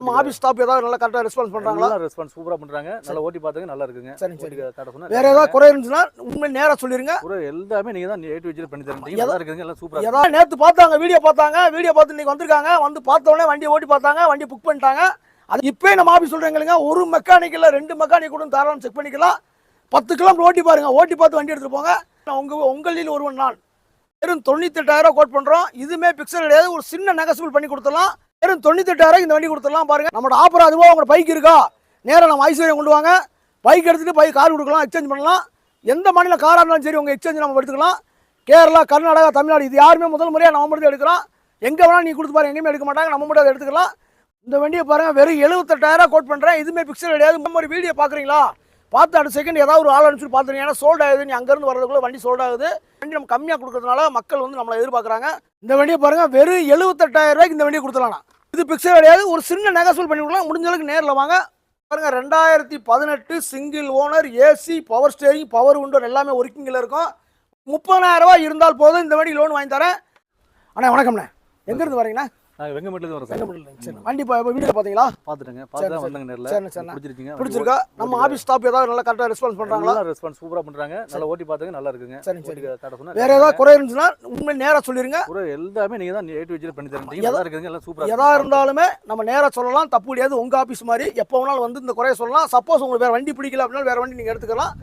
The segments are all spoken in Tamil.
நம்ம ஆபீஸ் ஸ்டாப் ஏதாவது நல்லா கரெக்டாக ரெஸ்பான்ஸ் பண்ணுறாங்களா நல்லா ரெஸ்பான்ஸ் சூப்பரா பண்றாங்க. நல்லா ஓட்டி பார்த்துங்க நல்லா இருக்குங்க. ஓட்டி காட்ட சொன்னா வேற ஏதாவது குறை இருந்துச்சுன்னா உண்மை நேராக சொல்லிருங்க. பூரா எல்லாமே நீங்க தான் ஏ டு விஜய் பண்ணி தரீங்க நல்லா இருக்குங்க எல்லாம் சூப்பரா இருக்கு. ஏதாவது நேற்று பார்த்தாங்க வீடியோ பார்த்தாங்க வீடியோ பார்த்து இன்னைக்கு வந்திருக்காங்க. வந்து பார்த்த உடனே வண்டி ஓட்டி பார்த்தாங்க வண்டி புக் பண்ணிட்டாங்க. அது இப்போயே நம்ம ஆஃபீஸ் சொல்கிறேங்க ஒரு மெக்கானிக்கில் ரெண்டு மெக்கானிக் கூட தாராளம் செக் பண்ணிக்கலாம். பத்து கிலோமீட்டர் ஓட்டி பாருங்க ஓட்டி பார்த்து வண்டி எடுத்துட்டு போங்க. உங்க உங்களில் ஒருவன் நான். வெறும் தொண்ணூத்தெட்டாயிரம் கோட் பண்ணுறோம் இதுவுமே பிக்சல் கிடையாது ஒரு சின்ன நெகசிபிள் பண்ணி கொடுத்துடலாம். வெறும் தொண்ணூத்தெட்டாயிரம் இந்த வண்டி கொடுத்துடலாம் பாருங்க. நம்மளோட ஆஃபர் அதுவோ உங்களோட பைக் இருக்கா? நேராக நம்ம ஐஸ்வர்யம் கொண்டு வாங்க. பைக் எடுத்துகிட்டு பைக் கார் கொடுக்கலாம் எக்ஸ்சேஞ்ச் பண்ணலாம். எந்த மாநில காராக இருந்தாலும் சரி உங்கள் எக்ஸ்சேஞ்ச் நம்ம எடுத்துக்கலாம். கேரளா கர்நாடகா தமிழ்நாடு இது யாருமே முதல் முறையாக நம்ம மட்டும் எடுக்கிறோம். எங்கே வேணாலும் நீ கொடுத்து பாருங்க எங்கேயுமே எடுக்க மாட்டாங்க. நம்ம மட்டும் அதை எடுத்துக்கலாம். இந்த வண்டியை பாருங்க வெறும் எழுபத்தெட்டாயிரம் கோட் பண்ணுறேன் இதுவுமே பிக்சர் கிடையாது. நம்ம ஒரு வீடியோ பார்க்குறீங்களா? பார்த்து அடுத்த செகண்ட் ஏதாவது ஒரு ஆள் அனுப்பிச்சு பார்த்துருங்க. ஏன்னா சோல்ட் ஆகுது. நீ அங்கேருந்து வரதுக்குள்ள வண்டி சோல்ட் ஆகுது. வண்டி நம்ம கம்மியாக கொடுக்கறதுனால மக்கள் வந்து நம்மளை எதிர்பார்க்குறாங்க. இந்த வண்டியை பாருங்க வெறும் எழுபத்தெட்டாயிரம் ரூபாய்க்கு இந்த வண்டியை கொடுத்துடலாம் இது பிக்சல் கிடையாது. ஒரு சின்ன நெகசூல் பண்ணி கொடுக்கலாம். முடிஞ்ச அளவுக்கு நேரில் வாங்க. பாருங்கள் ரெண்டாயிரத்தி பதினெட்டு single owner AC power steering power window எல்லாமே ஒர்க்கிங்கில் இருக்கும். முப்பதாயிரம் ரூபாய் இருந்தால் போதும். இந்த மாதிரி லோன் வாங்கி தரேன். அண்ணா வணக்கம்ண்ணே. எங்கேருந்து வரீங்கண்ணா? நாங்க வெங்கமேட்ல இருந்து வரோம் சார். செங்கமேடுல. சரி. வண்டி இப்போ வீடியோ பார்த்தீங்களா? பாத்துட்டேங்க பார்த்து தான் வந்தாங்க நேர்ல. சரிண்ணே சரிண்ணே பிடிச்சிருக்கீங்க பிடிச்சிருக்கா? நம்ம ஆஃபீஸ் ஸ்டாப் ஏதாவது நல்லா கரெக்டாக ரெஸ்பான்ஸ் பண்ணுறாங்களா ரெஸ்பான்ஸ் சூப்பரா பண்றாங்க. நல்லா ஓட்டி பார்த்துங்க நல்லா இருக்குங்க. சொன்னா வேற ஏதாவது குறை இருந்துச்சுன்னா உண்மை நேராக சொல்லிருங்க. பூரா எல்லாமே நீங்க தான் ஏ டு விஜய் பண்ணி தரீங்க நல்லா இருக்குங்க எல்லாம் சூப்பரா எதா இருந்தாலுமே நம்ம நேராக சொல்லலாம் தப்பு கிடையாது. உங்க ஆஃபீஸ் மாதிரி எப்போ வேணாலும் வந்து இந்த குறைய சொல்லலாம். சப்போஸ் உங்களுக்கு வேற வண்டி பிடிக்கல அப்படின்னா வேற வண்டி நீங்க எடுத்துக்கலாம்.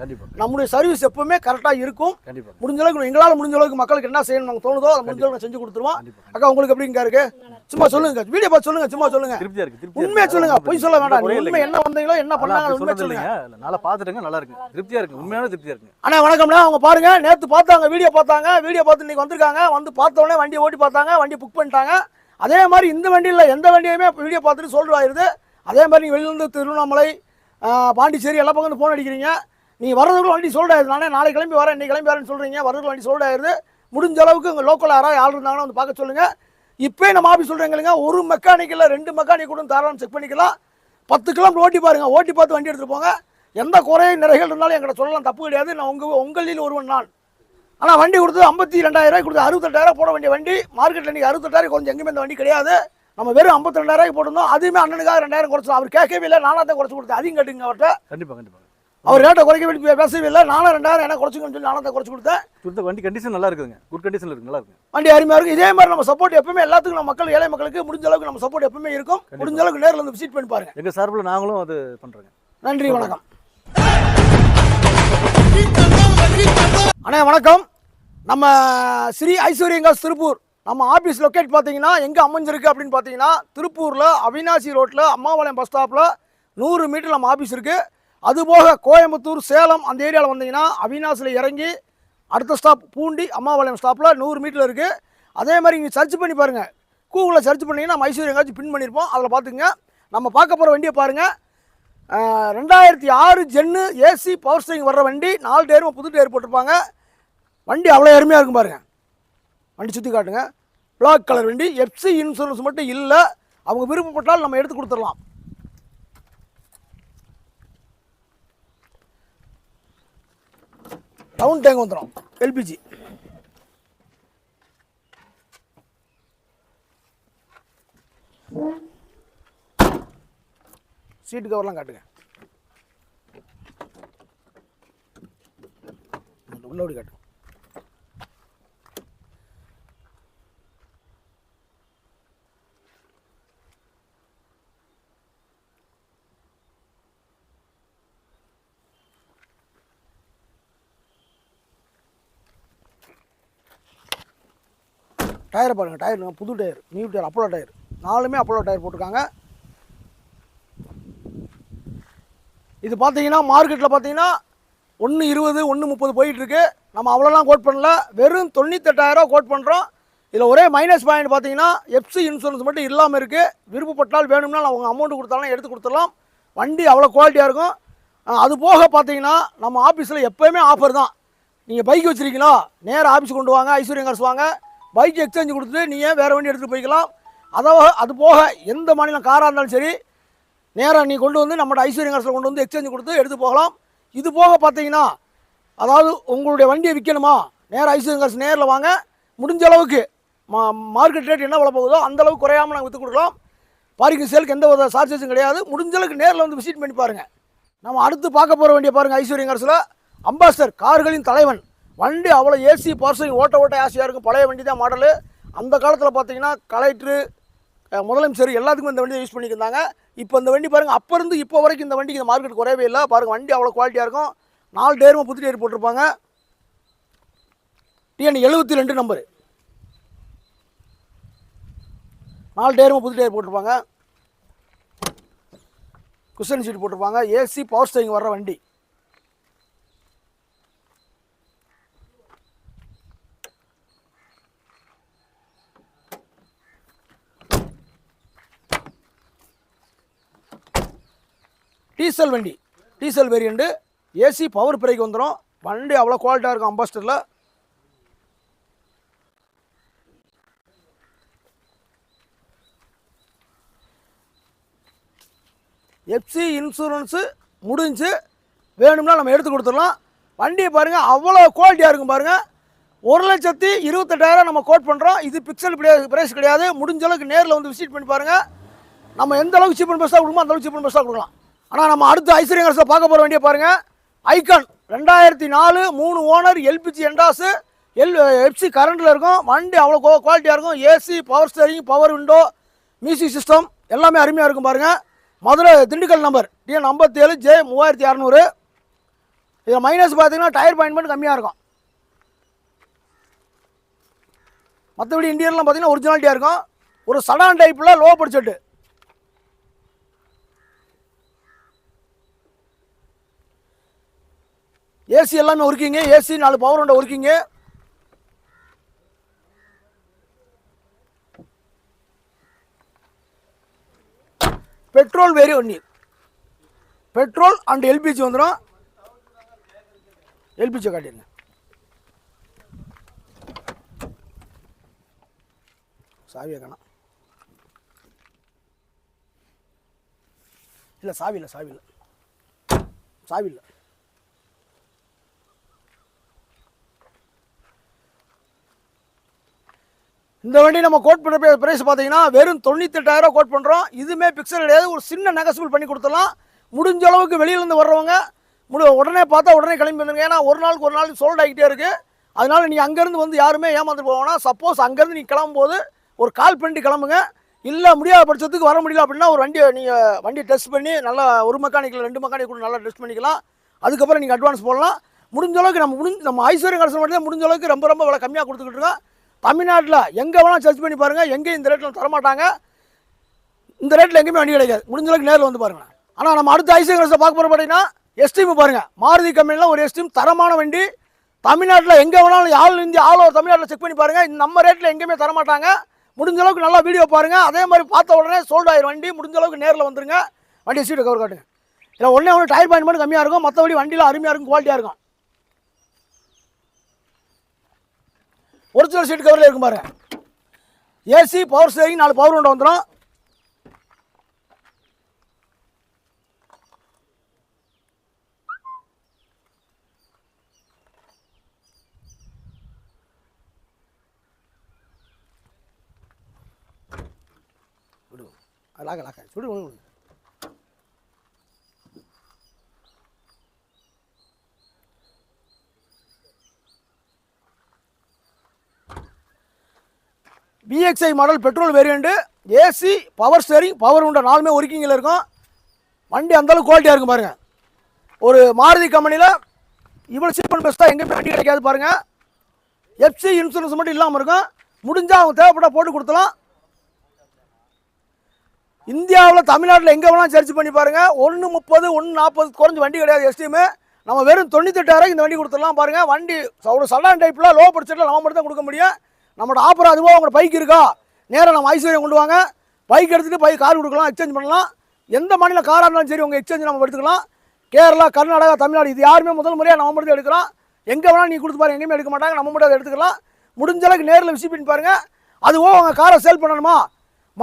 நம்முடைய சர்வீஸ் எப்பவுமே கரெக்டாக இருக்கும். கண்டிப்பா முடிஞ்ச அளவுக்கு எங்களால் முடிஞ்ச அளவுக்கு மக்களுக்கு என்ன செய்யணும் நமக்கு தோணுதோ அதை முடிஞ்ச அளவுக்கு செஞ்சு கொடுத்துருவோம். அக்கா உங்களுக்கு எப்படிங்க இருக்கு? சும்மா சொல்லுங்க. வீடியோ பார்த்து சொல்லுங்க சும்மா சொல்லுங்க. திருப்தியா இருக்கு உண்மையை சொல்லுங்க. பொய் சொல்ல வேண்டாம். உண்மை. என்ன வந்தீங்களோ என்ன ஆனா பண்ணாங்க உண்மை சொல்லுங்க. நல்லா பாத்துட்டுங்க நல்லா இருக்கு. திருப்தியா இருக்கு உண்மையான திருப்தியா இருக்குங்க. அண்ணா வணக்கம்ண்ணா. அவங்க பாருங்க நேற்று பார்த்தாங்க வீடியோ பார்த்தாங்க. வீடியோ பார்த்து இன்னைக்கு வந்திருக்காங்க. வந்து பார்த்த உடனே வண்டி ஓட்டி பார்த்தாங்க வண்டி புக் பண்ணிட்டாங்க. அதே மாதிரி இந்த வண்டியில் எந்த வண்டியுமே வீடியோ பார்த்துட்டு ஆயிருது அதே மாதிரி நீங்கள் வெளியிலேருந்து திருவண்ணாமலை பாண்டிச்சேரி எல்லா பக்கம் ஃபோன் அடிக்கிறீங்க. நீங்கள் வரதுக்குள்ள வண்டி சோல்டு ஆயிருது. நானே நாளைக்கு கிளம்பி வரேன். இன்னைக்கு கிளம்பி வரேன்னு சொல்கிறீங்க வரதுக்குள்ள வண்டி சோல்டு ஆயிருது. முடிஞ்ச அளவுக்கு உங்கள் லோக்கல் யாராவது ஆள் இருந்தாங்கன்னா வந்து பார்க்க சொல்லுங்கள் இப்போ நம்ம ஆஃபீஸ் சொல்கிறேங்க ஒரு மெக்கானிக்கில் ரெண்டு மெக்கானிக் கூட தாராளம் செக் பண்ணிக்கலாம். பத்து கிலோமீட்டர் ஓட்டி பாருங்க. ஓட்டி பார்த்து வண்டி எடுத்துகிட்டு போங்க. எந்த குறை நிறைகள் இருந்தாலும் எங்கிட்ட சொல்லலாம். தப்பு கிடையாது. நான் உங்கள் உங்களில் ஒருவன் நான். ஆனால் வண்டி கொடுத்தது ஐம்பத்தி ரெண்டாயிரம் கொடுத்து அறுபத்தெட்டாயிரம் போட வேண்டிய வண்டி மார்க்கெட்டில் இன்றைக்கி அறுபத்தெட்டாயிரம் கொஞ்சம் எங்கேயுமே இந்த வண்டி கிடையாது. நம்ம வெறும் ஐம்பத்தி ரெண்டாயிரம் போட்டிருந்தோம். அதுவுமே அண்ணனுக்காக ரெண்டாயிரம் குறைச்சோம் அவர் கேட்கவே இல்லை. நானாக தான் குறைச்சி கொடுத்தேன். அதையும் கேட்டுங்க அவர்கிட்ட. கண்டிப்பாக கண்டிப்பாக அவர் ரேட்டை குறைக்க வேண்டிய பேசவே இல்லை. நானும் ரெண்டாயிரம் என்ன குறைச்சிக்கணும்னு சொல்லி தான் குறைச்சி கொடுத்தேன். கொடுத்த வண்டி கண்டிஷன் நல்லா இருக்குங்க குட் கண்டிஷன்ல இருக்கு நல்லா இருக்கு வண்டி அருமையாக இருக்கும் இதே மாதிரி நம்ம சப்போர்ட் எப்பவுமே எல்லாத்துக்கும் நம்ம மக்கள் ஏழை மக்களுக்கு முடிஞ்ச அளவுக்கு நம்ம சப்போர்ட் எப்பவுமே இருக்கும். முடிஞ்ச அளவுக்கு நேரில் வந்து விசிட் பண்ணி பாருங்க. எங்க சார்பில் நாங்களும் அது பண்றோங்க. நன்றி வணக்கம். அண்ணே வணக்கம். நம்ம ஸ்ரீ ஐஸ்வர்யங்காஸ் திருப்பூர். நம்ம ஆஃபீஸ் லொக்கேட் பார்த்தீங்கன்னா எங்கே அமைஞ்சிருக்கு அப்படின்னு பார்த்தீங்கன்னா திருப்பூரில் அவினாசி ரோட்டில் அம்மாபாளையம் பஸ் ஸ்டாப்பில் நூறு மீட்டர் நம்ம ஆஃபீஸ் இருக்குது அதுபோக கோயம்புத்தூர் சேலம் அந்த ஏரியாவில் வந்தீங்கன்னா அவினாசில் இறங்கி அடுத்த ஸ்டாப் பூண்டி அம்மாபாளையம் ஸ்டாப்பில் நூறு மீட்டரில் இருக்குது அதே மாதிரி இங்கே சர்ச் பண்ணி பாருங்கள் கூகுளில் சர்ச் பண்ணிங்கன்னா மைசூர் எங்காச்சும் பின் பண்ணியிருப்போம் அதில் பார்த்துங்க நம்ம பார்க்க போகிற வண்டியை பாருங்கள் ரெண்டாயிரத்தி ஆறு ஜென்னு ஏசி பவர் ஸ்டேரிங் வர்ற வண்டி. நாலு டயரும் புது டயர் போட்டிருப்பாங்க. வண்டி அவ்வளோ அருமையாக இருக்கும் பாருங்கள் வண்டி சுற்றி காட்டுங்க. பிளாக் கலர் வண்டி. எஃப்சி இன்சூரன்ஸ் மட்டும் இல்லை. அவங்க விருப்பப்பட்டால் நம்ம எடுத்து கொடுத்துடலாம். டவுன் டேங்க் வந்துடும் எல்பிஜி. சீட்டு கவர்லாம் காட்டுங்க. உள்ளபடி காட்டு டயரை பாருங்கள் டயர் புது tyre new tyre Apollo tyre நாலுமே அப்போலோ டயர் போட்டிருக்காங்க. இது பார்த்தீங்கன்னா மார்க்கெட்டில் பார்த்தீங்கன்னா ஒன்று இருபது ஒன்று முப்பது போயிட்டுருக்கு. நம்ம அவ்வளோலாம் கோட் பண்ணல. வெறும் தொண்ணூத்தெட்டாயிரம் கோட் பண்ணுறோம் இதில் ஒரே மைனஸ் பாயிண்ட் பார்த்தீங்கன்னா எஃப்சி இன்சூரன்ஸ் மட்டும் இல்லாமல் இருக்குது விருப்பப்பட்டால் வேணும்னா அவங்க அமௌண்ட் கொடுத்தாலும் எடுத்து கொடுத்துடலாம். வண்டி அவ்வளோ குவாலிட்டியாக இருக்கும். அது போக பார்த்தீங்கன்னா நம்ம ஆஃபீஸில் எப்போயுமே ஆஃபர் தான். நீங்கள் பைக் வச்சுருக்கீங்களா? நேராக ஆஃபீஸ் கொண்டு வாங்க ஐஸ்வர்யம் காசு வாங்க. பைக் எக்ஸ்சேஞ்ச் கொடுத்துட்டு நீங்கள் வேறு வண்டி எடுத்துகிட்டு போய்க்கலாம்? அதை அது போக எந்த மாநிலம் காராக இருந்தாலும் சரி நேராக நீ கொண்டு வந்து நம்மளோட ஐஸ்வர்யம் காசில் கொண்டு வந்து எக்ஸ்சேஞ்ச் கொடுத்து எடுத்து போகலாம். இது போக பார்த்தீங்கன்னா அதாவது உங்களுடைய வண்டியை விற்கணுமா நேராக ஐஸ்வர்யம் காசு நேரில் வாங்க. முடிஞ்ச அளவுக்கு மா மார்க்கெட் ரேட் என்ன விலை போகுதோ அந்தளவுக்கு குறையாமல் நாங்கள் விற்று கொடுக்கலாம். பார்க்கிங் சேலுக்கு எந்த வித சார்ஜஸும் கிடையாது. முடிஞ்ச அளவுக்கு நேரில் வந்து விசிட் பண்ணி பாருங்கள் நம்ம அடுத்து பார்க்க போகிற வேண்டிய பாருங்கள் ஐஸ்வர்யம் காசில் அம்பாஸ்டர் கார்களின் தலைவன். வண்டி அவ்வளோ ஏசி பர்சன் ஓட்ட ஓட்ட ஆசையாக இருக்கும். பழைய வண்டி தான் மாடலு அந்த காலத்தில் பார்த்தீங்கன்னா கலெக்டரு முதலமைச்சர் எல்லாத்துக்கும் இந்த வண்டியை யூஸ் பண்ணியிருந்தாங்க இப்போ இந்த வண்டி பாருங்கள் அப்போ இருந்து இப்போ வரைக்கும் இந்த வண்டிக்கு இந்த மார்க்கெட் குறையவே இல்லை. பாருங்கள் வண்டி அவ்வளோ குவாலிட்டியாக இருக்கும். நாலு டேருமே புது டேர் போட்டிருப்பாங்க டிஎன் எழுபத்தி ரெண்டு நம்பரு நாலு டேருமே புது டேர் போட்டிருப்பாங்க குஷன் சீட் போட்டிருப்பாங்க ஏசி பவர் ஸ்டேரிங் வர்ற வண்டி. டீசல் வண்டி. Diesel variant AC power brake வந்துடும் வண்டி அவ்வளோ குவாலிட்டியாக இருக்கும் அம்பாஸ்டரில் எஃப்சி இன்சூரன்ஸு முடிஞ்சு வேணும்னா நம்ம எடுத்து கொடுத்துடலாம். வண்டியை பாருங்கள் அவ்வளோ குவாலிட்டியாக இருக்கும் பாருங்கள் ஒரு லட்சத்தி இருபத்தெட்டாயிரம் நம்ம கோட் பண்ணுறோம் இது பிக்சல் ப்ரைஸ் கிடையாது. முடிஞ்ச அளவுக்கு நேரில் வந்து விசிட் பண்ணி பாருங்கள் நம்ம எந்த அளவுக்கு சீப்பன் பெஸ்ட்டாக கொடுக்குமோ அந்த அளவுக்கு சீப்பன் பெஸ்ட்டாக கொடுக்கலாம். ஆனால் நம்ம அடுத்த ஐஸ்வர்யங்கரசில் பார்க்க போகிற வேண்டிய பாருங்கள் ஐகான் ரெண்டாயிரத்தி நாலு மூணு ஓனர் எல்பிஜி என்டாஸு எல் எஃப்சி கரண்டில் இருக்கும். வண்டி அவ்வளோ குவாலிட்டியாக இருக்கும். AC power steering power window music system எல்லாமே அருமையாக இருக்கும் பாருங்கள் மதுரை திண்டுக்கல் நம்பர் டிஎன் ஐம்பத்தி ஏழு ஜே மூவாயிரத்தி இரநூறு இதில் மைனஸ் பார்த்தீங்கன்னா டயர் பாயின்மெண்ட் கம்மியாக இருக்கும். மற்றபடி இன்டீரியர்லாம் பார்த்தீங்கன்னா ஒரிஜினாலிட்டியாக இருக்கும். ஒரு சடான் டைப்பில் லோ பட்ஜெட்டு ஏசி எல்லாமே ஒர்க்கிங்க ஏசி நாலு பவர் உண்டை ஒர்க்கிங்க. பெட்ரோல் வேரி ஒன்று பெட்ரோல் அண்ட் எல்பிஜி வந்துடும் எல்பிஜி காட்டிடுங்க. சாவியை காணும் இல்லை சாவி இல்லை சாவி இல்லை. சாவி இல்லை. இந்த வண்டி நம்ம கோட் பண்ணுற பிரைஸ் பார்த்தீங்கன்னா வெறும் தொண்ணூத்தெட்டாயிரம் கோட் பண்ணுறோம் இதுவுமே பிக்சல் கிடையாது. ஒரு சின்ன நெகசிபிள் பண்ணி கொடுத்துடலாம். முடிஞ்ச அளவுக்கு வெளியிலேருந்து வர்றவங்க முடி உடனே பார்த்தா உடனே கிளம்பி வந்துருங்க. ஏன்னா ஒரு நாளுக்கு ஒரு நாள் சோல்ட் ஆகிட்டே இருக்குது அதனால நீ அங்கேருந்து வந்து யாருமே ஏமாந்து போவானா சப்போஸ் அங்கேருந்து நீ கிளம்பும்போது ஒரு கால் பண்ணிட்டு கிளம்புங்க. இல்லை முடியாத பட்சத்துக்கு வர முடியல அப்படின்னா ஒரு வண்டியை நீங்கள் வண்டியை டெஸ்ட் பண்ணி நல்லா ஒரு மெக்கானிக்கில் ரெண்டு மெக்கானிக் கூட நல்லா டெஸ்ட் பண்ணிக்கலாம். அதுக்கப்புறம் நீங்கள் அட்வான்ஸ் போடலாம். முடிஞ்ச அளவுக்கு நம்ம முடிஞ்ச நம்ம ஐஸ்வர்யம் கடைசி மட்டும் முடிஞ்ச அளவுக்கு ரொம்ப ரொம்ப விலை கம்மியாக கொடுத்துக்கிட்டு இருக்கோம். தமிழ்நாட்டில் எங்கே வேணால் சர்ச் பண்ணி பாருங்கள் எங்கேயும் இந்த ரேட்டில் தரமாட்டாங்க. இந்த ரேட்டில் எங்கேயுமே வண்டி கிடைக்காது. முடிஞ்சளவுக்கு நேரில் வந்து பாருங்கள் ஆனால் நம்ம அடுத்த ஐசிஐ கடைசியில் பார்க்க போகிற பார்த்தீங்கன்னா எஸ்டீம் பாருங்கள் மாருதி கம்பெனியில் ஒரு எஸ்டீம் தரமான வண்டி. தமிழ்நாட்டில் எங்கே வேணாலும் ஆள் இந்தியா ஆல் ஓவர் தமிழ்நாட்டில் செக் பண்ணி பாருங்கள் இந்த நம்ம ரேட்டில் எங்கேயுமே தரமாட்டாங்க. முடிஞ்ச அளவுக்கு நல்லா வீடியோ பாருங்கள் அதே மாதிரி பார்த்த உடனே சோல்ட் ஆயிரும் வண்டி. முடிஞ்ச அளவுக்கு நேரில் வந்துருங்க. வண்டி சீட்டு கவர் காட்டுங்க. இல்லை ஒன்றே ஒன்று டயர் பாயிண்ட் மட்டும் கம்மியாக இருக்கும். மற்றபடி வண்டியில் அருமையாக இருக்கும் குவாலிட்டியாக இருக்கும். ஒரிஜினல் சீட் கவரில் இருக்கும் பாரு. ஏசி பவர் ஸ்டேரிங் நாலு பவர் உண்டு வந்துடும் லாக லாக சுடு ஒன்று BXI model petrol variant AC power steering power உண்ட நாலுமே ஒர்க்கிங்கில் இருக்கும். வண்டி அந்தளவுக்கு குவாலிட்டியாக இருக்கும் பாருங்கள் ஒரு மாருதி கம்பெனியில் இவ்வளோ சீப் அண்ட் பெஸ்ட்டாக எங்கேயுமே வண்டி கிடைக்காது பாருங்கள் எஃப்சி இன்சூரன்ஸ் மட்டும் இல்லாமல் இருக்கும். முடிஞ்சால் அவங்க தேவைப்பட்ட போட்டு கொடுத்தலாம் இந்தியாவில் தமிழ்நாட்டில் எங்கே வேணாலும் சர்ச் பண்ணி பாருங்கள் ஒன்று முப்பது ஒன்று நாற்பது குறைஞ்ச வண்டி கிடையாது எஸ்டிமு நம்ம வெறும் தொண்ணூத்தெட்டாயிரம் இந்த வண்டி கொடுத்துடலாம் பாருங்கள் வண்டி ஒரு சடான் டைப்பில் லோ பட்ஜெட்டில் நம்ம மட்டும் தான் கொடுக்க முடியும். நம்மளோட ஆஃபர் அதுவோ உங்களோட பைக் இருக்கா? நேராக நம்ம ஐஸ்வர்யம் கொண்டு வாங்க. பைக் எடுத்துகிட்டு பைக் கார் கொடுக்கலாம் எக்ஸ்சேஞ்ச் பண்ணலாம். எந்த மாநில காராக இருந்தாலும் சரி உங்கள் எக்ஸ்சேஞ்ச் நம்ம எடுத்துக்கலாம். கேரளா கர்நாடகா தமிழ்நாடு இது யாருமே முதல் முறையாக நம்ம மட்டும் எடுக்கிறோம். எங்கே வேணால் நீ கொடுத்து பாருங்க எங்கேயுமே எடுக்க மாட்டாங்க நம்ம மட்டும் அதை எடுத்துக்கலாம். முடிஞ்ச அளவுக்கு நேரில் விசிட் பண்ணி பாருங்கள் அதுவோ உங்கள் காரை சேல் பண்ணணுமா?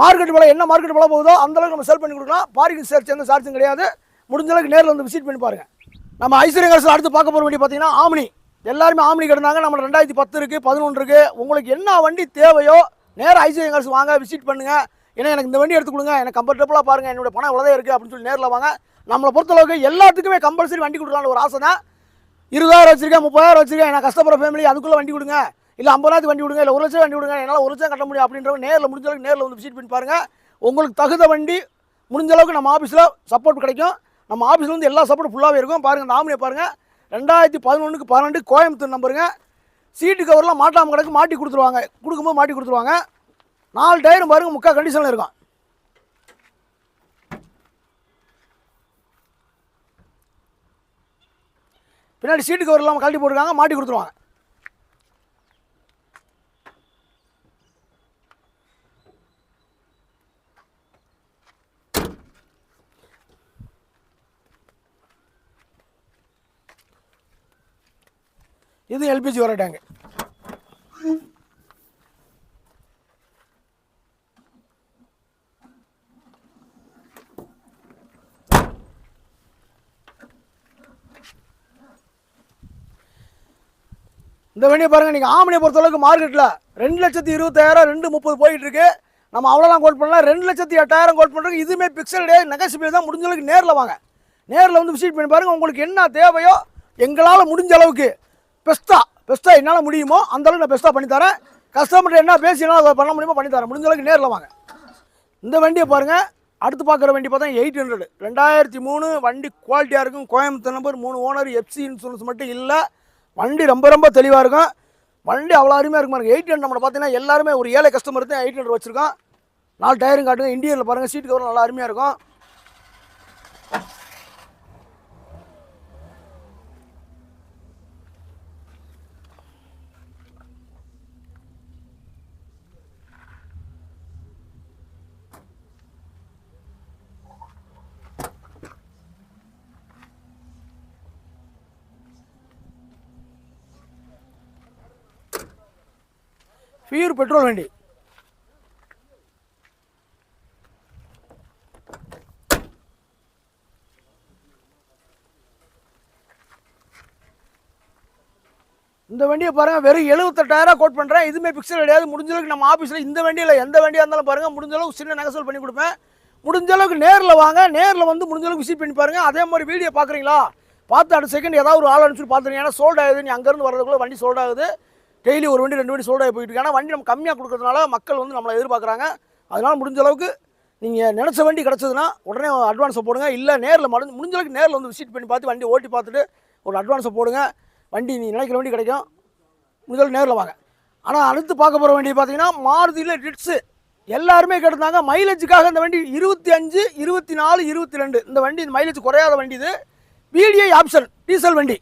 மார்க்கெட் விலை என்ன மார்க்கெட் விலை போகுதோ அந்த அளவுக்கு நம்ம சேல் பண்ணி கொடுக்கலாம். பார்க்கிங் சார்ஜ் எந்த சார்ஜும் கிடையாது. முடிஞ்ச அளவுக்கு நேரில் வந்து விசிட் பண்ணி பாருங்கள் நம்ம ஐஸ்வர்யங்கரசில் அடுத்து பார்க்க போகிற வேண்டிய பார்த்தீங்கன்னா ஆம்னி எல்லாருமே ஆம்னி கிடந்தாங்க. நம்ம ரெண்டாயிரத்தி பத்து இருக்குது பதினொன்று இருக்குது உங்களுக்கு என்ன வண்டி தேவையோ நேராக ஐசிஐ ஐஸ்வர்யங்கரசு வாங்க விசிட் பண்ணுங்கள் ஏன்னா எனக்கு இந்த வண்டி எடுத்து கொடுங்க. எனக்கு கம்ஃபர்டபுளாக பாருங்கள் என்னோட பணம் இவ்வளோதான் இருக்குது அப்படின்னு சொல்லி நேரில் வாங்க. நம்மளை பொறுத்தளவுக்கு எல்லாத்துக்குமே கம்பல்சரி வண்டி கொடுக்கலாம்னு ஒரு ஆசை தான். இருபதாயிரம் வச்சிருக்கேன் முப்பதாயிரம் வச்சிருக்கேன். நான் கஷ்டப்படுற ஃபேமிலி அதுக்குள்ளே வண்டி கொடுங்க. இல்லை ஐம்பதாயிரத்து வண்டி கொடுங்க. இல்லை ஒரு லட்சம் வண்டி கொடுங்க. என்னால் ஒரு லட்சம் கட்ட முடியும் அப்படின்றவங்க நேரில் முடிஞ்சளவுக்கு நேரில் வந்து விசிட் பண்ணி பாருங்கள் உங்களுக்கு தகுந்த வண்டி முடிஞ்ச அளவுக்கு நம்ம ஆஃபீஸில் சப்போர்ட் கிடைக்கும். நம்ம ஆஃபீஸில் வந்து எல்லா சப்போர்ட் ஃபுல்லாகவே இருக்கும். பாருங்கள் நாமினே பாருங்கள் ரெண்டாயிரத்தி பதினொன்றுக்கு பன்னெண்டு கோயம்புத்தூர் நம்பருங்க. சீட்டு கவர்லாம் மாட்டாமல் கிடக்கு மாட்டி கொடுத்துருவாங்க. கொடுக்கும்போது மாட்டி கொடுத்துருவாங்க. நாலு டயரும் பாருங்க முக்கால் கண்டிஷனில் இருக்கும். பின்னாடி சீட்டு கவர் இல்லாமல் கழட்டி போட்டுருக்காங்க மாட்டி கொடுத்துருவாங்க. இது எல்பிஜி வர டேங்க் இந்த வண்டியை பாருங்க நீங்கள் ஆமணியை பொறுத்தளவுக்கு மார்க்கெட்டில் ரெண்டு லட்சத்தி இருபத்தாயிரம் ரெண்டு முப்பது போயிட்டு இருக்கு. நம்ம அவ்வளோலாம் கோட் பண்ணலாம் ரெண்டு லட்சத்தி எட்டாயிரம் கோட் பண்ணுறோம் இதுவுமே பிக்சல் டே நெகசிபிள் தான். முடிஞ்ச அளவுக்கு நேரில் வாங்க. நேரில் வந்து விசிட் பண்ணி பாருங்கள் உங்களுக்கு என்ன தேவையோ எங்களால் முடிஞ்ச அளவுக்கு பெஸ்ட்டாக பெஸ்ட்டாக என்னால் முடியுமோ அந்தளவுக்கு நான் பெஸ்ட்டாக பண்ணித்தரேன் கஸ்டமர்கிட்ட என்ன பேசி என்னால் அதை பண்ண முடியுமோ பண்ணித்தரேன் முடிஞ்ச அளவுக்கு நேரில் வாங்க. இந்த வண்டியை பாருங்கள் அடுத்து பார்க்குற வண்டி பார்த்தா எயிட் ஹண்ட்ரட். ரெண்டாயிரத்தி மூணு வண்டி குவாலிட்டியாக இருக்கும். கோயம்புத்தூர் நம்பர் மூணு ஓனர் எஃப்சி இன்சூரன்ஸ் மட்டும் இல்லை. வண்டி ரொம்ப ரொம்ப தெளிவாக இருக்கும். வண்டி அவ்வளோ அருமையாக இருக்கும் பாருங்கள் எயிட் ஹண்ட்ரட் நம்மளை பார்த்தீங்கன்னா எல்லாருமே ஒரு ஏழை கஸ்டமர் தான் எயிட் ஹண்ட்ரட் வச்சுருக்கோம். நாலு டயரும் காட்டுங்க. இண்டியனில் பாருங்கள் சீட் கவர் நல்லா அருமையாக இருக்கும். பியூர் பெட்ரோல் வண்டி. இந்த வண்டியை பாருங்க வெறும் எழுபத்தெட்டாயிரம் கோட் பண்ணுறேன் இதுவுமே பிக்சல் கிடையாது. முடிஞ்ச அளவுக்கு நம்ம ஆஃபீஸில் இந்த வண்டியில் எந்த வண்டியாக இருந்தாலும் பாருங்க முடிஞ்ச அளவுக்கு சின்ன நகசல் பண்ணி கொடுப்பேன். முடிஞ்ச அளவுக்கு நேரில் வாங்க. நேரில் வந்து முடிஞ்ச அளவுக்கு விசிட் பண்ணி பாருங்க. அதே மாதிரி வீடியோ பார்க்குறீங்களா பார்த்து அடுத்த செகண்ட் ஏதாவது ஒரு ஆள் அனுப்பிச்சு பார்த்துருங்க. ஏன்னா சோல்ட் ஆகுது நீ அங்கேருந்து வரதுக்குள்ள வண்டி சோல்ட் ஆகுது. டெய்லி ஒரு வண்டி ரெண்டு வண்டி சோல்ட் போயிட்டு இருக்கு ஆனால் வண்டி நம்ம கம்மியாக கொடுக்கறதுனால மக்கள் வந்து நம்மளை எதிர்பார்க்குறாங்க. அதனால் முடிஞ்ச அளவுக்கு நீங்கள் நினச்ச வண்டி கிடச்சதுன்னா உடனே அட்வான்ஸை போடுங்க. இல்லை நேரில் முடிஞ்ச முடிஞ்ச அளவுக்கு நேரில் வந்து விசிட் பண்ணி பார்த்து வண்டி ஓட்டி பார்த்துட்டு ஒரு அட்வான்ஸை போடுங்க. வண்டி நீ நினைக்கிற வண்டி கிடைக்கும். முடிஞ்சளவுக்கு நேரில் வாங்க. ஆனால் அடுத்து பார்க்க போகிற வண்டி பார்த்தீங்கன்னா மாருதியில் ரிட்ஸு எல்லாருமே கேட்டிருந்தாங்க மைலேஜுக்காக இந்த வண்டி இருபத்தி அஞ்சு இருபத்தி நாலு இருபத்தி ரெண்டு. இந்த வண்டி இந்த மைலேஜ் குறையாத வண்டி இது. பிடிஐ ஆப்ஷன் டீசல் வண்டி.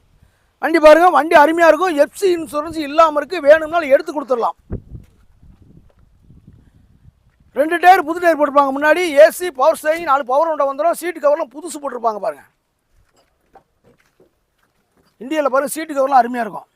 வண்டி பாருங்க வண்டி அருமையாக இருக்கும். எஃப்சி இன்சூரன்ஸ் இல்லாமல் இருக்குது வேணும்னாலும் எடுத்து கொடுத்துடலாம். ரெண்டு டயர் புது டயர் போட்டிருப்பாங்க முன்னாடி. ஏசி பவர் ஸ்டேரிங் நாலு பவர் உண்டை வந்துடும் சீட்டு கவர்லாம் புதுசு போட்டிருப்பாங்க பாருங்க. இந்தியாவில் பாருங்க சீட்டு கவர்லாம் அருமையாக இருக்கும்.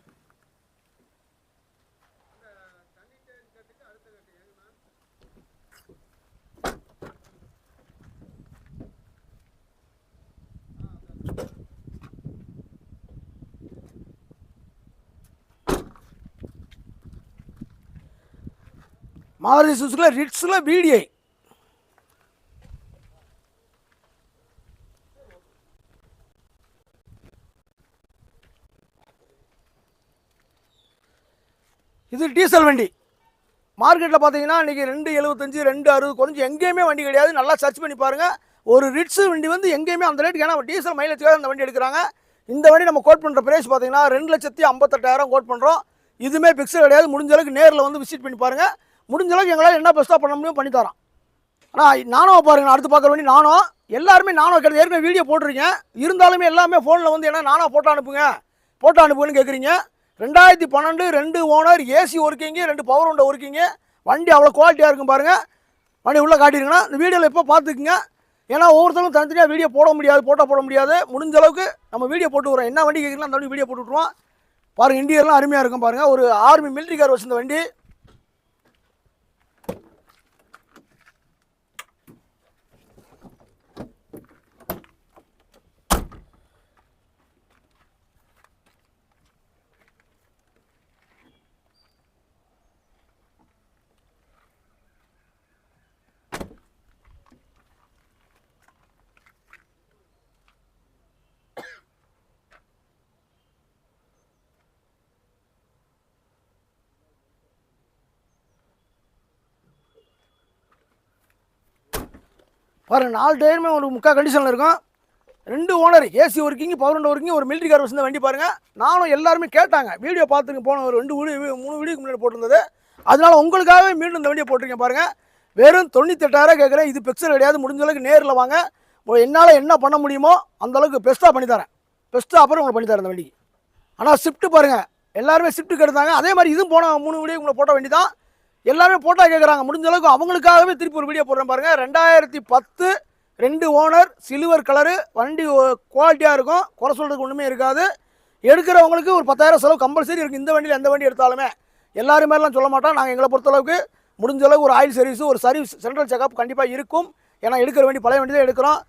மாருதி சுசுக்கில் ரிட்ஸில் பிடிஐ இது டீசல் வண்டி. மார்க்கெட்டில் பார்த்தீங்கன்னா இன்றைக்கி ரெண்டு எழுபத்தஞ்சு ரெண்டு அறுபது குறைஞ்சி எங்கேயுமே வண்டி கிடையாது. நல்லா சர்ச் பண்ணி பாருங்கள் ஒரு ரிட்ஸு வண்டி வந்து எங்கேயுமே அந்த ரேட்டுக்கு ஏன்னா டீசல் மைலேஜுக்காக அந்த வண்டி எடுக்கிறாங்க. இந்த வண்டி நம்ம கோட் பண்ணுற ப்ரைஸ் பார்த்தீங்கன்னா ரெண்டு லட்சத்தி ஐம்பத்தெட்டாயிரம் கோட் பண்ணுறோம் இதுவுமே பிக்சல் கிடையாது. முடிஞ்ச அளவுக்கு நேரில் வந்து விசிட் பண்ணி பாருங்கள் முடிஞ்சளவுக்கு எங்களால் என்ன பெஸ்ட்டாக பண்ண முடியும் பண்ணி தரோம் ஆனால் நானோ பாருங்க அடுத்து பார்க்குற வண்டி நானும். எல்லாருமே நானும் கிடையாது ஏற்கனவே வீடியோ போட்டிருக்கேன். இருந்தாலுமே எல்லாமே ஃபோனில் வந்து என்ன நானும் போட்டோ அனுப்புங்க. போட்டோ அனுப்புங்கன்னு கேட்குறீங்க ரெண்டாயிரத்தி பன்னெண்டு ரெண்டு ஓனர் ஏசி ஒர்க்கிங்கு ரெண்டு பவர் உண்டை ஒர்க்கிங்கு வண்டி அவ்வளோ குவாலிட்டியாக இருக்கும் பாருங்கள் வண்டி உள்ளே காட்டிருங்கன்னா இந்த வீடியோவில் இப்போ பார்த்துக்குங்க. ஏன்னா ஒவ்வொருத்தரும் தனித்தனியாக வீடியோ போட முடியாது போட்டோ போட முடியாது. முடிஞ்ச அளவுக்கு நம்ம வீடியோ போட்டு விட்றோம். என்ன வண்டி கேட்குறீங்களோ அந்த வண்டி வீடியோ போட்டு விட்ருவோம் பாருங்கள் இண்டியர்லாம் அருமையாக இருக்கும் பாருங்கள் ஒரு ஆர்மி மிலிட்ரி கார் வச்சிருந்த வண்டி. பாருங்கள் நாலு டயருமே ஒரு முக்கால் கண்டிஷனில் இருக்கும். ரெண்டு owner AC working power and working ஒரு மிலிட்டரி கார் வச்சு வண்டி பாருங்கள் நானும் எல்லாருமே கேட்டாங்க. வீடியோ பார்த்துங்க போன ஒரு ரெண்டு வீடியோ மூணு வீடியோக்கு முன்னாடி போட்டிருந்தது. அதனால உங்களுக்காகவே மீண்டும் இந்த வண்டியை போட்டிருக்கேன் பாருங்கள் வெறும் தொண்ணூத்தெட்டாயிரம் கேட்குறேன். இது பிக்சர் கிடையாது. முடிஞ்ச அளவுக்கு நேரில் வாங்க. என்னால் என்ன பண்ண முடியுமோ அந்த அளவுக்கு பெஸ்ட்டாக பண்ணித்தரேன் பெஸ்ட்டாக அப்புறம் உங்களுக்கு பண்ணித்தரேன் இந்த வண்டிக்கு. ஆனால் ஷிஃப்ட்டு பாருங்கள் எல்லாருமே ஷிஃப்ட்டுக்கு எடுத்தாங்க. அதே மாதிரி இதுவும் போன மூணு வீடியோ உங்களை போட்ட வேண்டி தான் எல்லாருமே போட்டா கேட்குறாங்க முடிஞ்ச அளவுக்கு அவங்களுக்காகவே திருப்பி ஒரு வீடியோ போடுறேன் பாருங்கள் ரெண்டாயிரத்தி பத்து ரெண்டு ஓனர் சில்வர் கலரு வண்டி குவாலிட்டியாக இருக்கும். குறை சொல்கிறதுக்கு ஒன்றுமே இருக்காது. எடுக்கிறவங்களுக்கு ஒரு பத்தாயிரம் செலவு கம்பல்சரி இருக்குது இந்த வண்டியில் எந்த வண்டி எடுத்தாலுமே. எல்லாரும் மாதிரிலாம் சொல்ல மாட்டோம் நாங்கள் எங்களை பொறுத்தளவுக்கு முடிஞ்ச அளவுக்கு ஒரு ஆயில் சர்வீஸு ஒரு சர்வீஸ் சென்ட்ரல் செக்அப் கண்டிப்பாக இருக்கும். ஏன்னா எடுக்கிற வண்டி பழைய வண்டி தான் எடுக்கிறோம்.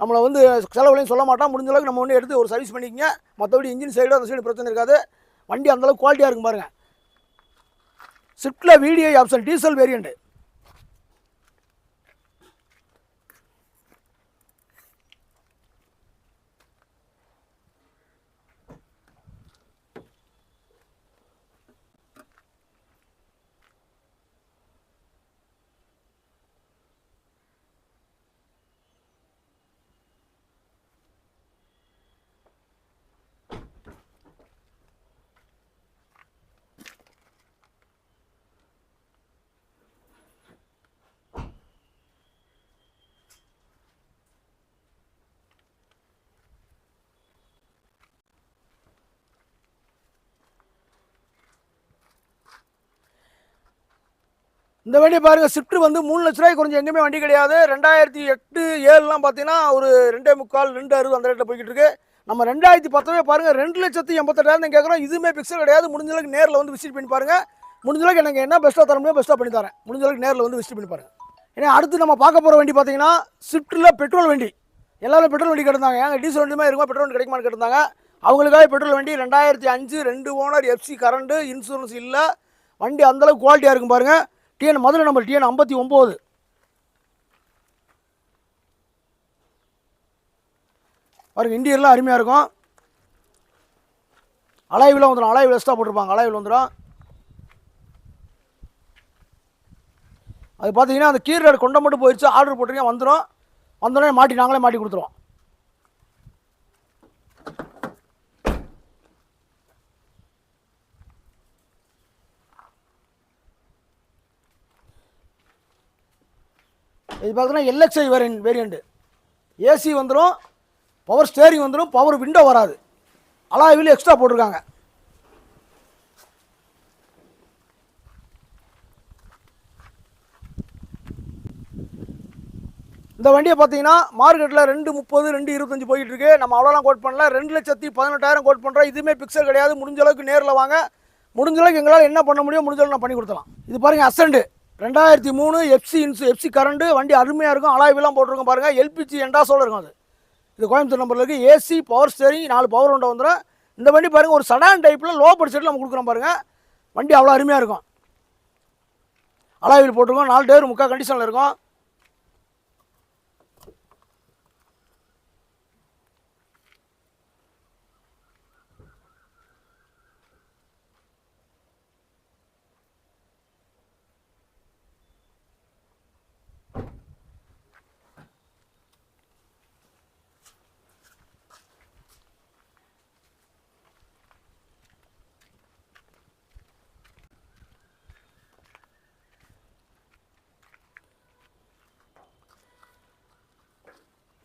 நம்மளை வந்து செலவுலையும் சொல்ல மாட்டோம் முடிஞ்ச அளவுக்கு நம்ம ஒன்று எடுத்து ஒரு சர்வீஸ் பண்ணிக்கங்க. மற்றபடி இன்ஜின் சைடு அந்த சைடு பிரச்சனை இருக்காது. வண்டி அந்தளவுக்கு குவாலிட்டியாக இருக்கும் பாருங்கள் ஸ்விஃப்ட்டில் விடிஐ ஆப்ஷன் டீசல் வேரியண்ட்டு இந்த வண்டி பாருங்கள் ஸ்விஃப்ட் வந்து மூணு லட்ச ரூபாய்க்கு குறைஞ்சி எங்கேயுமே வண்டி கிடையாது. ரெண்டாயிரத்தி எட்டு ஏழுலாம் பார்த்தீங்கன்னா ஒரு ரெண்டே முக்கால் ரெண்டு அறுபது அந்த ரேட்டில் போய்கிட்டு இருக்கு. நம்ம ரெண்டாயிரத்தி பத்தவே பாருங்கள் ரெண்டு லட்சத்தி எண்பத்தெட்டாயிரம் கேட்குறோம். இதுவுமே பிக்சல் கிடையாது. முடிஞ்ச அளவுக்கு நேரில் வந்து விசிட் பண்ணி பாருங்கள் முடிஞ்சளவுக்கு எனக்கு என்ன பெஸ்ட்டாக தர முடியும் பெஸ்ட்டாக பண்ணி தரேன். முடிஞ்சளவுக்கு நேரில் வந்து விசிட் பண்ணி பாருங்கள் ஏன்னா அடுத்து நம்ம பார்க்க போகிற வண்டி பார்த்தீங்கன்னா ஸ்விஃப்ட்டில் பெட்ரோல் வண்டி. எல்லாரும் பெட்ரோல் வண்டி கேட்டிருந்தாங்க. ஏங்க டீசல் வண்டி மாதிரி இருக்கும்? பெட்ரோல் வண்டி கிடைக்குமான்னு கேட்டிருந்தாங்க. அவங்களுக்காக பெட்ரோல் வண்டி ரெண்டாயிரத்தி அஞ்சு ரெண்டு ஓனர் எஃப்சி கரண்ட்டு இன்சூரன்ஸ் இல்லை. வண்டி அந்தளவுக்கு குவாலிட்டியாக இருக்கும் பாருங்கள் டிஎன் மதுரை நம்பர் டிஎன் ஐம்பத்தி ஒம்பது. பாருங்க இன்டீரியர்லாம் அருமையாக இருக்கும். அலாய்வில் வந்துடும் அலைவில் வெஸ்ட்டாக போட்டிருப்பாங்க அலைவில் வந்துடும் அது பார்த்தீங்கன்னா அந்த கீர் கொண்ட மட்டும் போயிடுச்சு ஆர்டர் போட்டிருக்கேன் வந்துடும் வந்தோடனே மாட்டி நாங்களே மாட்டி கொடுத்துருவோம். இது பார்த்தீங்கன்னா எல்எக்ஸ்ஐ வேரியன் வேரியண்ட்டு ஏசி வந்துடும் பவர் ஸ்டேரிங் வந்துடும் பவர் விண்டோ வராது. அலாய் வீல் எக்ஸ்ட்ரா போட்டிருக்காங்க. இந்த வண்டியை பார்த்தீங்கன்னா மார்க்கெட்டில் ரெண்டு முப்பது ரெண்டு இருபத்தஞ்சு போயிட்டு இருக்கு நம்ம அவ்வளோலாம் கோட் பண்ணல. ரெண்டு லட்சத்தி பதினெட்டாயிரம் கோட் பண்ணுறோம் இதுவுமே பிக்சல் கிடையாது. முடிஞ்ச அளவுக்கு நேரில் வாங்க. முடிஞ்ச அளவுக்கு எங்களால் என்ன பண்ண முடியும் முடிஞ்ச அளவுக்கு நான் பண்ணி கொடுத்தலாம் இது பாருங்க அசண்டு ரெண்டாயிரத்தி மூணு எஃப்சி இன்சு எஃப்சி கரண்ட்டு வண்டி அருமையாக இருக்கும். அலாய்வெல்லாம் போட்டிருக்கோம் பாருங்கள் எல்பிஜி எண்டாசோட இருக்கும் அது. இது கோயம்புத்தூர் நம்பரில் இருக்குது ஏசி பவர் ஸ்டேரிங் நாலு பவர் உண்டை வந்துடும் இந்த வண்டி பாருங்கள் ஒரு சடான் டைப்பில் லோ பட்ஜெட்டில் நம்ம கொடுக்குறோம் பாருங்கள் வண்டி அவ்வளோ அருமையாக இருக்கும். அலாய்வில் போட்டிருக்கோம். நாலு டேர் முக்கால் கண்டிஷனில் இருக்கும்.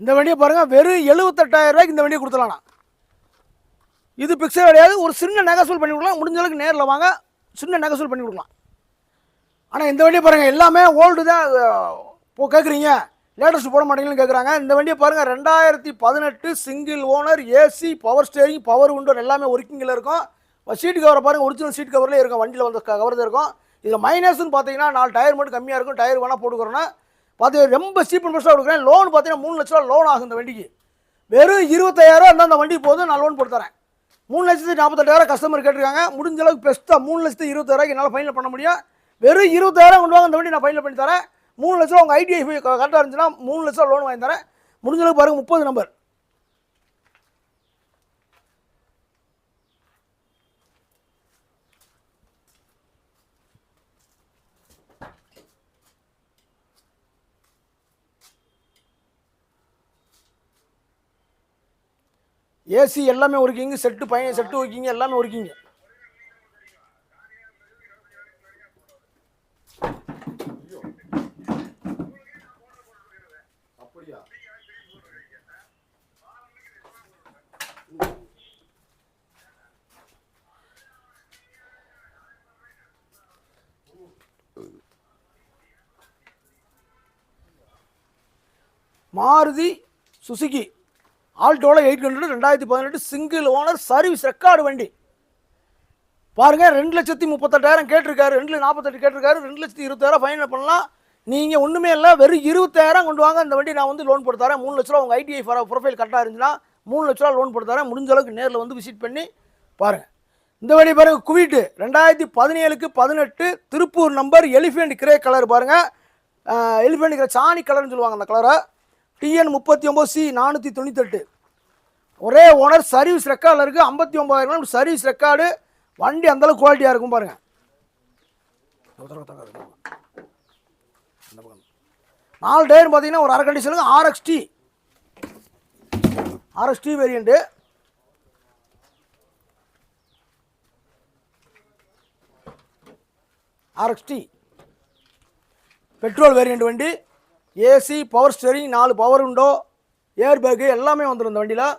இந்த வண்டியை பாருங்கள் வெறும் எழுபத்தெட்டாயிரம் ரூபாய்க்கு இந்த வண்டியை கொடுத்துலாம் இது பிக்சர் கிடையாது ஒரு சின்ன நெகசூல் பண்ணி கொடுக்கலாம் முடிஞ்ச அளவுக்கு நேரில் வாங்க சின்ன நெகசூல் பண்ணி கொடுக்கலாம். ஆனால் இந்த வண்டியை பாருங்கள் எல்லாமே ஓல்டு தான் அஹ், இப்போ கேட்குறீங்க லேட்டஸ்ட் போட மாட்டீங்கன்னு கேட்குறாங்க இந்த வண்டியை பாருங்கள் ரெண்டாயிரத்தி பதினெட்டு single owner AC power steering power window எல்லாமே ஒர்க்கிங்கில் இருக்கும். சீட் கவரை பாருங்கள் ஒரிஜினல் சீட் கவர்லேயே இருக்கும் வண்டியில் வந்து கவர் இருக்கும். இதில் மைனஸ்னு பார்த்தீங்கன்னா நாலு டயர் மட்டும் கம்மியாக இருக்கும். டயர் வேணால் போட்டுக்கிறோன்னா பார்த்து ரொம்ப சீப் அண்ட் கொடுக்குறேன். லோன் பார்த்தீங்கன்னா மூணு லட்ச ரூபா லோன் ஆகும் இந்த வண்டிக்கு. வெறும் இருபத்தாயிரம் இருந்தால் அந்த வண்டி போதும் நான் லோன் போட்டு தரேன். மூணு லட்சத்து நாற்பத்தெட்டாயிரம் கஸ்டமர் கேட்டிருக்காங்க. முடிஞ்ச அளவுக்கு பெஸ்ட்டாக மூணு லட்சத்து இருபத்தாயிரம் என்னால் ஃபைனல் பண்ண முடியும். வெறும் இருபத்தாயிரம் கொண்டு வாங்க அந்த வண்டி நான் ஃபைனல் பண்ணி தரேன். மூணு லட்ச ரூபா உங்கள் ஐடிஐ கரெக்டாக இருந்துச்சுன்னா மூணு லட்ச ரூபா லோன் வாங்கி தரேன். முடிஞ்ச அளவுக்கு பாருங்கள் முப்பது நம்பர் ஏசி எல்லாமே ஒர்க்கிங்க செட்டு பையன் செட்டு ஒர்க்கிங்க எல்லாமே ஒர்க்கிங்க மாருதி சுசுகி. ஆல்டோவில் எயிட் ஹண்ட்ரட் ரெண்டாயிரத்தி பதினெட்டு சிங்கிள் ஓனர் சர்வீஸ் ரெக்கார்டு வண்டி. பாருங்க ரெண்டு லட்சத்தி முப்பத்தெட்டாயிரம் கேட்டிருக்காரு ரெண்டு நாற்பத்தெட்டு கேட்டிருக்காரு ரெண்டு லட்சத்தி இருபத்தாயிரம் ஃபைனல் பண்ணலாம். நீங்கள் ஒன்றுமே இல்லை வெறும் இருபத்தாயிரம் கொண்டு வாங்க இந்த வண்டி நான் வந்து லோன் போட்டு தரேன். மூணு லட்ச ரூபா உங்கள் ஐடிஐ ப்ரொஃபைல் கரெக்டாக இருந்துச்சுன்னா மூணு லட்ச ரூபா லோன் போட்டு தரேன். முடிஞ்ச அளவுக்கு நேரில் வந்து விசிட் பண்ணி பாருங்கள் இந்த வண்டி பாருங்கள் குவிட்டு. ரெண்டாயிரத்தி பதினேழுக்கு பதினெட்டு Tiruppur number elephant grey colour பாருங்கள் எலிஃபெண்ட் கிரே சாணி கலர்னு சொல்லுவாங்க அந்த கலரை டிஎன் முப்பத்தி ஒம்பது சி நானூற்றி தொண்ணூத்தெட்டு. ஒரே ஓனர் சர்வீஸ் ரெக்கார்டில் இருக்குது ஐம்பத்தி ஒம்பதாயிரம் சர்வீஸ் ரெக்கார்டு வண்டி அந்தளவு குவாலிட்டியாக இருக்கும் பாருங்கள் நாலு டயர் பார்த்தீங்கன்னா ஒரு அரை கண்டிஷனுக்கு RXT RXT variant RXT petrol variant வண்டி. ஏசி பவர் ஸ்டேரிங் நாலு பவர் உண்டோ ஏர் பேக்கு எல்லாமே வந்துடும் இந்த வண்டியில்.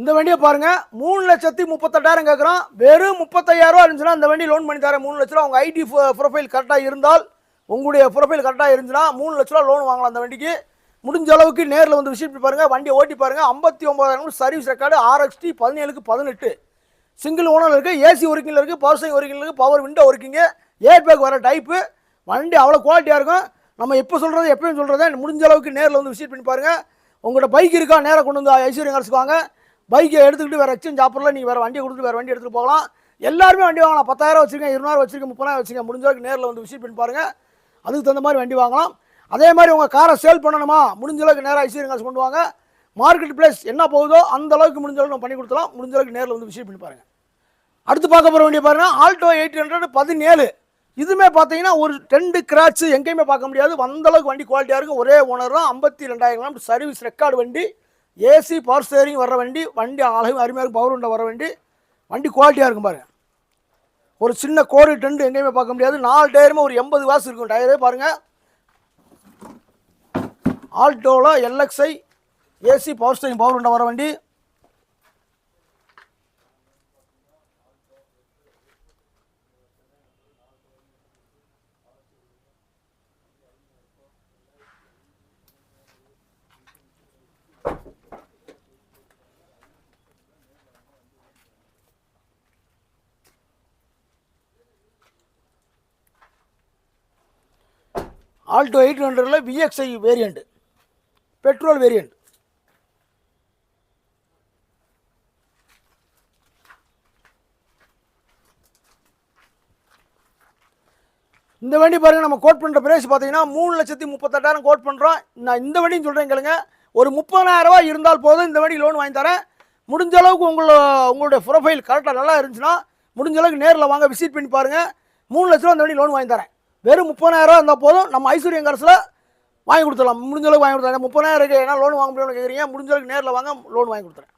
இந்த வண்டியை பாருங்க. மூணு லட்சத்தி முப்பத்தெட்டாயிரம் கேட்குறோம் வெறும் முப்பத்தையாயிரம் இருந்துச்சுன்னா இந்த வண்டி லோன் பண்ணி தரேன். மூணு லட்ச ரூபா உங்கள் ஐடி ப்ரொஃபைல் கரெக்டாக இருந்தால் உங்களுடைய ப்ரொஃபைல் கரெக்டாக இருந்துச்சுன்னா மூணு லட்ச ரூபா லோன் வாங்கலாம் அந்த வண்டிக்கு. முடிஞ்ச அளவுக்கு நேரில் வந்து விசிட் பண்ணி பாருங்க. வண்டியை ஓட்டி பாருங்க. ஐம்பத்தி ஒன்பதாயிரம் சர்வீஸ் ரெக்கார்டு ஆர்எக்ஸ்டி பதினேழுக்கு பதினெட்டு. சிங்கிள் ஓனர் இருக்குது ஏசி ஒர்க்கிங்கில் இருக்குது பவர் சைங் ஒர்க்கிங்கில் இருக்குது power window working air bag வர டைப்பு வண்டி அவ்வளோ குவாலிட்டியாக இருக்கும். நம்ம எப்போ சொல்கிறது எப்பயும் சொல்கிறத முடிஞ்ச அளவுக்கு நேரில் வந்து விசிட் பண்ணி பாருங்கள் உங்கள்கிட்ட பைக் இருக்கா நேராக கொண்டு வந்து ஐஸ்வர்யம் கரைச்சிக்குவாங்க பைக்கை எடுத்துக்கிட்டு வேறு எக்ஸ்சேஞ்ச் ஆஃபரில் நீங்கள் வேறு வண்டியை கொடுத்து வேறு வண்டி எடுத்துகிட்டு போகலாம். எல்லாருமே வண்டி வாங்கலாம். பத்தாயிரம் வச்சுருக்கேன் இருநூறு வச்சுருக்கேன் முப்பதாயிரம் வச்சுருக்கேன். முடிஞ்ச அளவுக்கு நேரில் வந்து விசிட் பண்ணி பாருங்கள் அதுக்கு தகுந்த மாதிரி வண்டி வாங்கலாம். அதே மாதிரி உங்கள் காரை சேல் பண்ணணுமா? முடிஞ்ச அளவுக்கு நேராக ஐஸ்வர்யம் காசு கொண்டு வாங்க. மார்க்கெட் பிளேஸ் என்ன போகுதோ அந்த அளவுக்கு முடிஞ்ச அளவுக்கு நம்ம பண்ணி கொடுத்தலாம் முடிஞ்ச அளவுக்கு நேரில் வந்து விசிட் பண்ணி பாருங்கள் அடுத்து பார்க்க போகிற வண்டி பாருங்க. ஆல்டோ எயிட் ஹண்ட்ரட் பதினேழு. இதுவுமே பார்த்தீங்கன்னா ஒரு ரெண்டு கிராட்ச் எங்கேயுமே பார்க்க முடியாது. அந்தளவுக்கு வண்டி குவாலிட்டியாக இருக்கும். ஒரே ஓனர் தான். ஐம்பத்தி ரெண்டாயிரம் கிலோமீட்டர் சர்வீஸ் ரெக்கார்டு வண்டி. ஏசி பவர் ஸ்டேரிங் வர வண்டி வண்டி அழகும் அருமையாக இருக்கும் பவர் உண்டை வர வண்டி. வண்டி குவாலிட்டியாக இருக்கும் பாருங்கள் ஒரு சின்ன கோடு டெண்டு எங்கேயுமே பார்க்க முடியாது. நாலு டயருமே ஒரு எண்பது வாசு இருக்கும் டயரே பாருங்கள் ஆல்டோவில் LXI AC power steering power உண்டை வர வண்டி. ஆல்டோ எயிட் ஹண்ட்ரடில் விஎக்ஸ்ஐ வேரியண்ட் பெட்ரோல் வேரியண்ட் இந்த வண்டி பாருங்கள் நம்ம கோட் பண்ணுற பிரைஸ் பார்த்தீங்கன்னா மூணு லட்சத்தி முப்பத்தெட்டாயிரம் கோட் பண்ணுறோம் நான் இந்த வண்டியும் சொல்கிறேன் கேளுங்க. ஒரு முப்பதாயிரரூபா இருந்தால் போதும் இந்த வண்டி லோன் வாங்கி தரேன். முடிஞ்ச அளவுக்கு உங்களோட உங்களுடைய ப்ரொஃபைல் கரெக்டாக நல்லா இருந்துச்சுன்னா முடிஞ்ச அளவுக்கு நேரில் வாங்க விசிட் பண்ணி பாருங்கள் மூணு லட்ச ரூபா இந்த வண்டி லோன் வாங்கி தரேன். வெறும் முப்பதாயிரம் ரூபா இருந்தால் போதும். நம்ம ஐஸ்வர்யம் கரசில் வாங்கி கொடுத்துடலாம். முடிஞ்சளவுக்கு வாங்கி கொடுத்துறேன் முப்பதாயிரம் இருக்குது ஏன்னா லோன் வாங்க முடியும்னு கேட்குறீங்க முடிஞ்சளவுக்கு நேரில் வாங்க லோன் வாங்கி கொடுத்துறேன்.